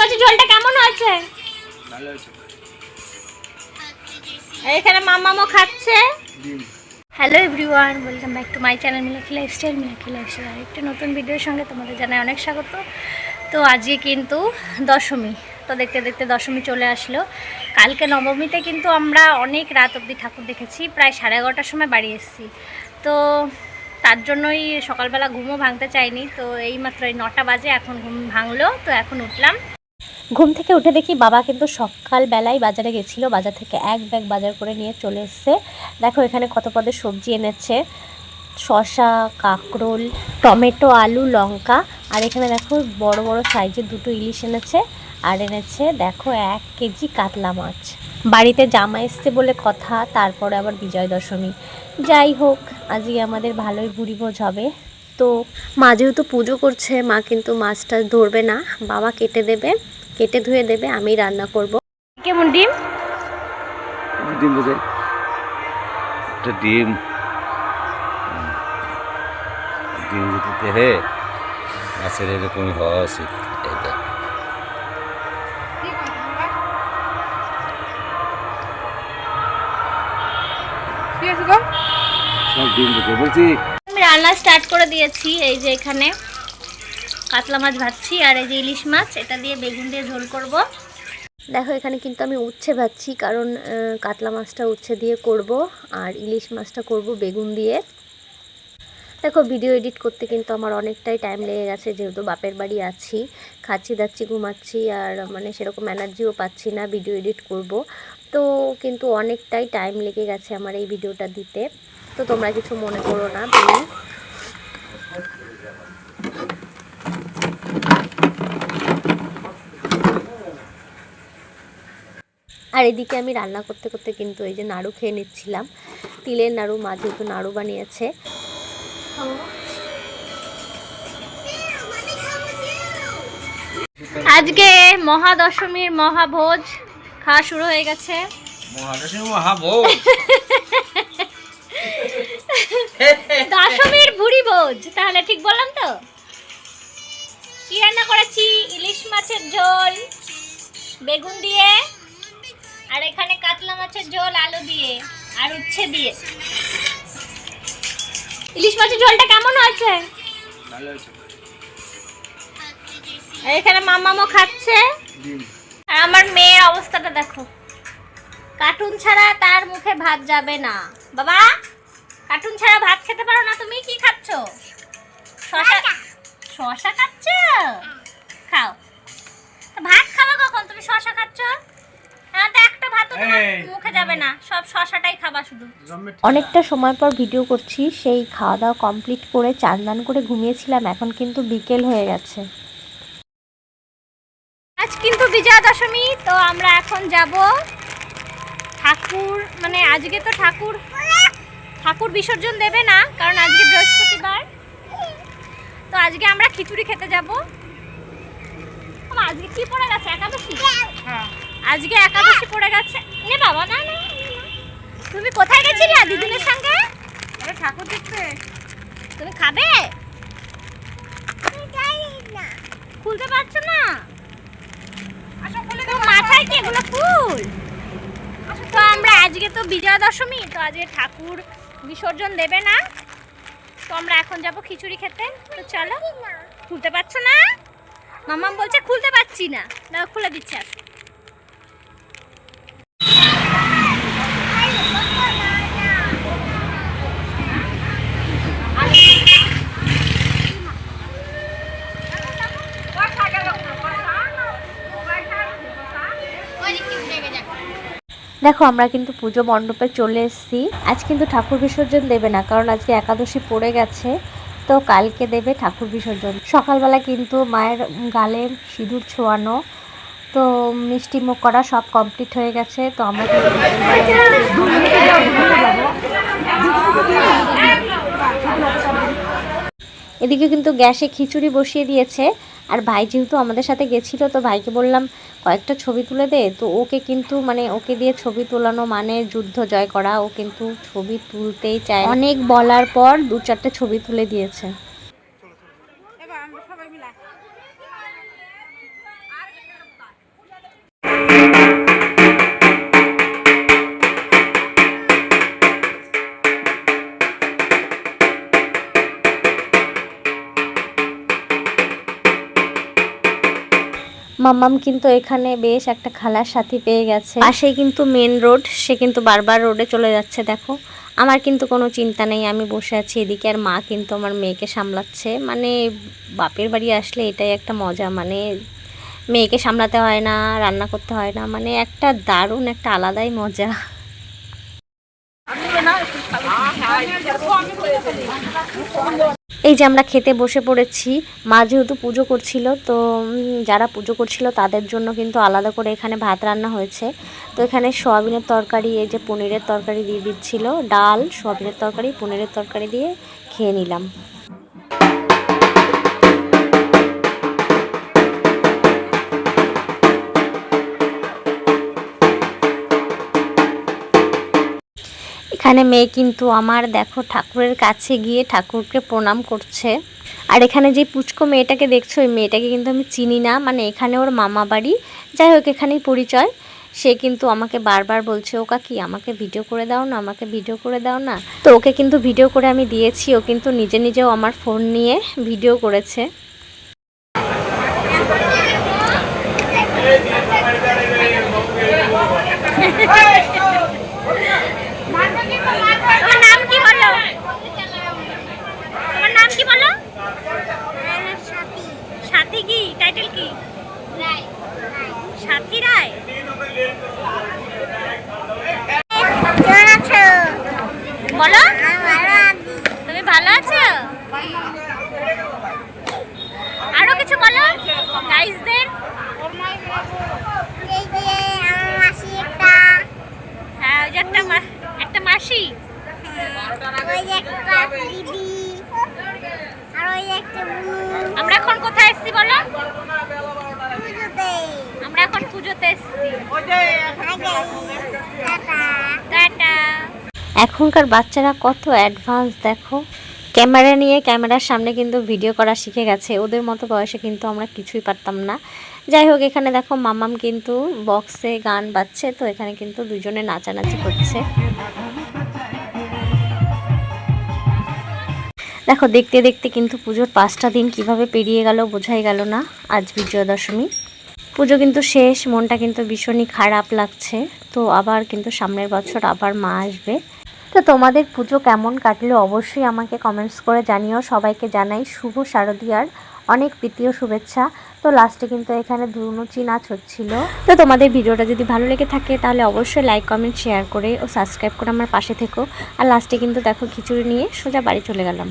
মাছের ঝোলটা কেমন হয়েছে ভালো হয়েছে আর এখানে মামামও খাচ্ছে। Hello everyone welcome back to my channel Milaki lifestyle Milaki lifestyle আর একটি নতুন ভিডিওর সঙ্গে তোমাদের জানাই অনেক স্বাগত। তো আজকে কিন্তু দশমী তো দেখতে দেখতে দশমী চলে আসলো। কালকে নবমীতে কিন্তু আমরা অনেক রাত অবধি ঠাকুর দেখেছি প্রায় সাড়ে এগারোটার সময় বাড়ি এসেছি। তো তার জন্যই সকালবেলা ঘুমও ভাঙতে চাইনি তো এইমাত্র এই নটা বাজে এখন ঘুম ভাঙলো তো এখন উঠলাম। ঘুম থেকে উঠে দেখি বাবা কিন্তু সকালবেলায় বাজারে গেছিল, বাজার থেকে এক ব্যাগ বাজার করে নিয়ে চলে এসছে। দেখো এখানে কত পদের সবজি এনেছে, শসা, কাঁকরোল, টমেটো, আলু, লঙ্কা, আর এখানে দেখো বড় বড় সাইজের দুটো ইলিশ এনেছে, আর এনেছে দেখো এক কেজি কাতলা মাছ। বাড়িতে জামা এসছে বলে কথা, তারপরে আবার বিজয় দশমী যাই হোক, আজকে আমাদের ভালোই বুড়ি ভোজ হবে। তো মা যেহেতু পুজো করছে, মা কিন্তু মাছটা ধরবে না, বাবা কেটে দেবে। কেটে ধুয়ে দেবে আমি রান্না করব। কেমন ডিম? ডিম বোঝাই। একটা ডিম। ডিম দিতে হে মাছের এরকমই হওয়া উচিত এটা সব ডিম দিতে বলছি আমি রান্না স্টার্ট করে দিয়েছি এই যে এখানে। কাতলা মাছ ভাজছি আর এই যে ইলিশ মাছ, এটা দিয়ে বেগুন দিয়ে ঝোল করব। দেখো, এখানে কিন্তু আমি উচ্ছে ভাজছি, কারণ কাতলা মাছটা উচ্ছে দিয়ে করব আর ইলিশ মাছটা করব বেগুন দিয়ে। দেখো, ভিডিও এডিট করতে কিন্তু আমার অনেকটাই টাইম লেগে গেছে, যেহেতু বাপের বাড়ি আছি, খাচ্ছি, দাচ্ছি, ঘুমাচ্ছি আর মানে সেরকম এনার্জিও পাচ্ছি না ভিডিও এডিট করব। তো কিন্তু অনেকটাই টাইম লেগে গেছে আমার এই ভিডিওটা দিতে। তো তোমরা কিছু মনে করো না প্লিজ আর এদিকে আমি রান্না করতে করতে কিন্তু এই যে নাড়ু খেয়ে নিচ্ছিলাম। তিলের নাড়ু মা যেহেতু নাড়ু বানিয়েছে। আজকে মহাদশমীর মহাভোজ খাওয়া শুরু হয়ে গেছে। দশমীর ভুড়ি ভোজ তাহলে ঠিক বললাম তো? কি রান্না করেছি? ইলিশ মাছের ঝোল বেগুন দিয়ে দিয়ে আর উচ্ছে দিয়ে ইলিশ মাছের ঝোলটা কেমন হয়েছে? ভালো হয়েছে। এখানে মামামও খাচ্ছে। আর আমার মেয়ের অবস্থাটা দেখো। কার্টুন ছাড়া তার মুখে ভাত যাবে না। বাবা কার্টুন ছাড়া ভাত খেতে পারো না? তুমি কি খাচ্ছ? শশা শশা। খাচ্ছ? খাও। ভাত খাবে কখন? তুমি শশা খাচ্ছ? হ্যাঁ তো একটা ভাত মুখে যাবে না। সব শশাটাই খাবা শুধু। অনেকটা সময় পর ভিডিও করছি সেই খাওয়া দাওয়া কমপ্লিট করে চান দান করে ঘুমিয়েছিলাম এখন কিন্তু বিকেল হয়ে গেছে। আজ কিন্তু বিজয়া দশমী তো আমরা এখন যাব ঠাকুর মানে আজকে তো ঠাকুর ঠাকুর বিসর্জন দেবে না কারণ আজকে বৃহস্পতিবার। তো আজকে আমরা খিচুড়ি খেতে যাব। আজকে কি পড়ে গেছে? একাদশী? আজকে একাদশী পড়ে গেছে। নে বাবা না না। তুমি কোথায় গেছিলে দিদিনের সঙ্গে? আরে ঠাকুর দেখতে। তুমি খাবে? খুলতে পারছ না? মাথায় কি এগুলো ফুল? তো আমরা আজকে তো বিজয়া দশমী তো আজকে ঠাকুর বিসর্জন দেবে না। তো আমরা এখন যাব খিচুড়ি খেতে। তো চলো খুলতে পারছ না? মামাম বলছে খুলতে পারছি না। দাও খুলে দিচ্ছে দেখো, আমরা কিন্তু পুজো মণ্ডপে চলে এসেছি। আজ কিন্তু ঠাকুর বিসর্জন দেবে না, কারণ আজকে একাদশী পড়ে গেছে। তো কালকে দেবে ঠাকুর বিসর্জন। সকালবেলা কিন্তু মায়ের গালে সিঁদুর ছোঁয়ানো তো মিষ্টি মুখ করা সব কমপ্লিট হয়ে গেছে, তো আমরা এদিকে কিন্তু গ্যাসে খিচুড়ি বসিয়ে দিয়েছে, আর ভাই যেহেতু আমাদের সাথে গেছিল, তো ভাইকে বললাম, কয়েকটা ছবি তুলে দে। তো ওকে কিন্তু মানে ওকে দিয়ে ছবি তোলানো মানে যুদ্ধ জয় করা, ও কিন্তু ছবি তুলতেই চায়। অনেক বলার পর দু চারটে ছবি তুলে দিয়েছে। মাম্মাম কিন্তু এখানে বেশ একটা খালার সাথী পেয়ে গেছে। পাশেই কিন্তু মেন রোড সে কিন্তু বারবার রোডে চলে যাচ্ছে দেখো। আমার কিন্তু কোনো চিন্তা নেই আমি বসে আছি এদিকে আর মা কিন্তু আমার মেয়েকে সামলাচ্ছে। মানে বাপের বাড়ি আসলে এটাই একটা মজা মানে মেয়েকে সামলাতে হয় না রান্না করতে হয় না মানে একটা দারুণ একটা আলাদাই মজা। এই যে আমরা খেতে বসে পড়েছি, মা যেহেতু পুজো করছিল, তো যারা পুজো করছিল তাদের জন্য কিন্তু আলাদা করে এখানে ভাত রান্না হয়েছে। তো এখানে সোয়াবিনের তরকারি, এই যে পনিরের তরকারি দিয়ে দিচ্ছিল, ডাল, সোয়াবিনের তরকারি, পনিরের তরকারি দিয়ে খেয়ে নিলাম। এখানে মেয়ে কিন্তু আমার দেখো ঠাকুরের কাছে গিয়ে ঠাকুরকে প্রণাম করছে আর এখানে যে পুচকো মেয়েটাকে দেখছ ওই মেয়েটাকে কিন্তু আমি চিনি না মানে এখানে ওর মামা বাড়ি যাই হোক এখানেই পরিচয় সে কিন্তু আমাকে বারবার বলছে ও কাকি আমাকে ভিডিও করে দাও না আমাকে ভিডিও করে দাও না তো ওকে কিন্তু ভিডিও করে আমি দিয়েছি ও কিন্তু নিজে নিজেও আমার ফোন নিয়ে ভিডিও করেছে তোমার নাম কি বলো তোমার নাম কি বলো সাথী কি টাইটেল কি সাথী রায় বলো তুমি ভালো আছো আরও কিছু বলো গাইসদের হ্যাঁ ওই যে একটা মা- একটা মাসি আমরা এখন কোথায় বলো? আমরা এখন পুজোতে এখনকার বাচ্চারা কত অ্যাডভান্স দেখো। ক্যামেরা নিয়ে ক্যামেরার সামনে কিন্তু ভিডিও করা শিখে গেছে। ওদের মতো বয়সে কিন্তু আমরা কিছুই পারতাম না। যাই হোক, এখানে দেখো মামাম কিন্তু বক্সে গান বাজছে, তো এখানে কিন্তু দুজনে নাচানাচি করছে। দেখো, দেখতে দেখতে কিন্তু পুজোর পাঁচটা দিন কীভাবে পেরিয়ে গেল বোঝাই গেল না আজ বিজয়া দশমী পুজো কিন্তু শেষ, মনটা কিন্তু ভীষণই খারাপ লাগছে। তো আবার কিন্তু সামনের বছর আবার মা আসবে। তো তোমাদের পুজো কেমন কাটলো অবশ্যই আমাকে কমেন্টস করে জানিও। সবাইকে জানাই শুভ শারদীয়ার অনেক প্রীতীয় শুভেচ্ছা। তো লাস্টে কিন্তু এখানে ধুনুচি নাচ হচ্ছিল তো তোমাদের ভিডিওটা যদি ভালো লেগে থাকে তাহলে অবশ্যই লাইক কমেন্ট শেয়ার করে ও সাবস্ক্রাইব করে আমার পাশে থেকো। আর লাস্টে কিন্তু দেখো খিচুড়ি নিয়ে সোজা বাড়ি চলে গেলাম।